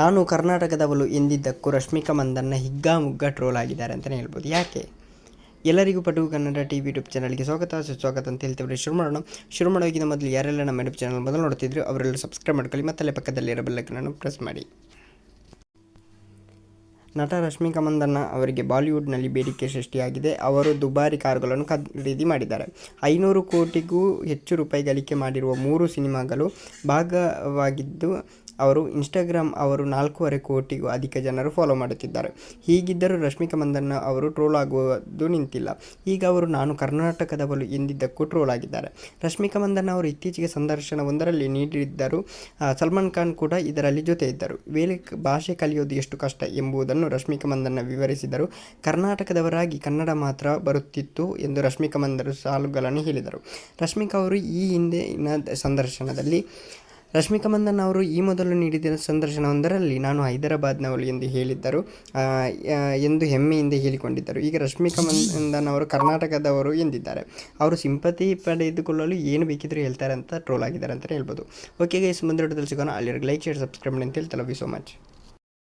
ನಾನು ಕರ್ನಾಟಕದವಳು ಎಂದಿದ್ದಕ್ಕೂ ರಶ್ಮಿಕಾ ಮಂದನ್ನ ಹಿಗ್ಗಾ ಮುಗ್ಗ ಟ್ರೋಲ್ ಆಗಿದ್ದಾರೆ ಅಂತಲೇ ಹೇಳ್ಬೋದು. ಯಾಕೆ? ಎಲ್ಲರಿಗೂ ಪಟು ಕನ್ನಡ ಟಿ ವಿ ಯೂಟ್ಯೂಬ್ ಚಾನಲ್ಗೆ ಸ್ವಾಗತ. ಸುಸ್ವಾಗತ ಅಂತ ಹೇಳ್ತೇವೆ ಶುರು ಮಾಡೋಣ. ಶುರು ಮಾಡೋಕ್ಕಿಂತ ಮೊದಲು ಯಾರೆಲ್ಲ ನಮ್ಮ ಯೂಟ್ಯೂಬ್ ಚಾನಲ್ ಮೊದಲು ನೋಡ್ತಿದ್ರು ಅವರೆಲ್ಲ ಸಬ್ಸ್ಕ್ರೈಬ್ ಮಾಡ್ಕೊಳ್ಳಿ ಮತ್ತಲ್ಲೇ ಪಕ್ಕದಲ್ಲಿರೋ ಬೆಲ್ಲಕ್ಕನ್ನು ಪ್ರೆಸ್ ಮಾಡಿ. ನಟ ರಶ್ಮಿಕಾ ಮಂದಣ್ಣ ಅವರಿಗೆ ಬಾಲಿವುಡ್ನಲ್ಲಿ ಬೇಡಿಕೆ ಸೃಷ್ಟಿಯಾಗಿದೆ. ಅವರು ದುಬಾರಿ ಕಾರುಗಳನ್ನು ಖರೀದಿ ಮಾಡಿದ್ದಾರೆ. ಐನೂರು ಕೋಟಿಗೂ ಹೆಚ್ಚು ರೂಪಾಯಿ ಗಳಿಕೆ ಮಾಡಿರುವ ಮೂರು ಸಿನಿಮಾಗಳು ಭಾಗವಾಗಿದ್ದು, ಅವರು ಇನ್ಸ್ಟಾಗ್ರಾಮ್ ಅವರು ನಾಲ್ಕೂವರೆ ಕೋಟಿಗೂ ಅಧಿಕ ಜನರು ಫಾಲೋ ಮಾಡುತ್ತಿದ್ದಾರೆ. ಹೀಗಿದ್ದರೂ ರಶ್ಮಿಕಾ ಮಂದಣ್ಣ ಅವರು ಟ್ರೋಲ್ ಆಗುವುದು ನಿಂತಿಲ್ಲ. ಈಗ ಅವರು ನಾನು ಕರ್ನಾಟಕದವಳು ಎಂದಿದ್ದಕ್ಕೂ ಟ್ರೋಲ್ ಆಗಿದ್ದಾರೆ. ರಶ್ಮಿಕಾ ಮಂದಣ್ಣ ಅವರು ಇತ್ತೀಚೆಗೆ ಸಂದರ್ಶನವೊಂದರಲ್ಲಿ ನೀಡಿದ್ದರು. ಸಲ್ಮಾನ್ ಖಾನ್ ಕೂಡ ಇದರಲ್ಲಿ ಜೊತೆ ಇದ್ದರು ವೇಳೆ ಭಾಷೆ ಕಲಿಯೋದು ಎಷ್ಟು ಕಷ್ಟ ಎಂಬುದನ್ನು ರಶ್ಮಿಕಾ ಮಂದಣ್ಣ ವಿವರಿಸಿದರು. ಕರ್ನಾಟಕದವರಾಗಿ ಕನ್ನಡ ಮಾತ್ರ ಬರುತ್ತಿತ್ತು ಎಂದು ರಶ್ಮಿಕಾ ಮಂದರು ಸಾಲುಗಳನ್ನು ಹೇಳಿದರು. ರಶ್ಮಿಕಾ ಅವರು ಈ ಹಿಂದಿನ ಸಂದರ್ಶನದಲ್ಲಿ ರಶ್ಮಿಕಾ ಮಂದನ್ ಅವರು ಈ ಮೊದಲು ನೀಡಿದ ಸಂದರ್ಶನವೊಂದರಲ್ಲಿ ನಾನು ಹೈದರಾಬಾದ್ನವಳು ಎಂದು ಹೇಳಿದ್ದರು ಎಂದು ಹೆಮ್ಮೆಯಿಂದ ಹೇಳಿಕೊಂಡಿದ್ದರು. ಈಗ ರಶ್ಮಿಕಾ ಮಂದನ್ ಅವರು ಕರ್ನಾಟಕದವರು ಎಂದಿದ್ದಾರೆ. ಅವರು ಸಿಂಪತಿ ಪಡೆದುಕೊಳ್ಳಲು ಏನು ಬೇಕಿದ್ರು ಹೇಳ್ತಾರೆ ಅಂತ ಟ್ರೋಲ್ ಆಗಿದ್ದಾರೆ ಅಂತಲೇ ಹೇಳ್ಬೋದು. ಓಕೆ ಗೈಸ್ ಮುಂದೆ ಸಿಗೋಣ. ಅಲ್ಲಿರೋ ಲೈಕ್ ಶೇರ್ ಸಬ್ಸ್ಕ್ರೈಬ್ ಮಾಡಿ ಅಂತ ಹೇಳ್ತಾ ಲವ್ ಯು ಸೊ ಮಚ್